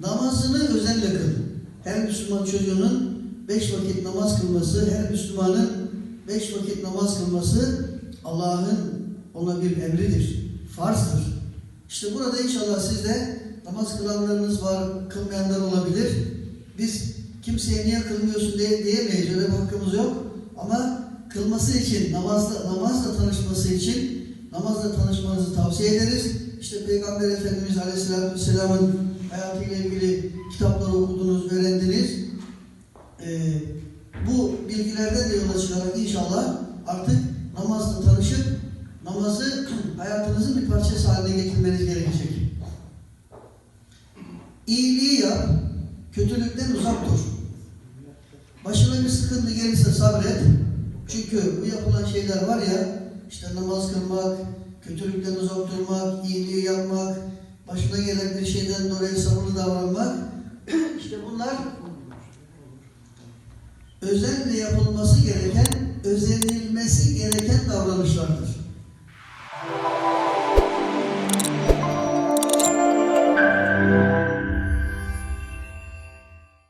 Namazını özenle kıl. Her Müslüman çocuğunun beş vakit namaz kılması, her Müslümanın beş vakit namaz kılması Allah'ın ona bir emridir, farzdır. İşte burada inşallah siz de namaz kılanlarınız var, kılmayanlar olabilir. Biz kimseye niye kılmıyorsun diye diyemeyiz, öyle hakkımız yok. Ama kılması için, namazla, namazla tanışması için namazla tanışmanızı tavsiye ederiz. İşte Peygamber Efendimiz Aleyhisselatü Vesselam'ın hayatıyla ilgili kitapları okudunuz, öğrendiniz. Ee, bu bilgilerden de yola çıkarak inşallah artık namazla tanışıp namazı hayatınızın bir parçası haline getirmeniz gerekecek. İyiliği yap, kötülükten uzak dur. Başına bir sıkıntı gelirse sabret. Çünkü bu yapılan şeyler var ya, işte namaz kılmak, kötülükten uzak durmak, iyiliği yapmak, başına gelen bir şeyden dolayı sabırlı davranmak, işte bunlar özenle yapılması gereken, özenilmesi gereken davranışlardır.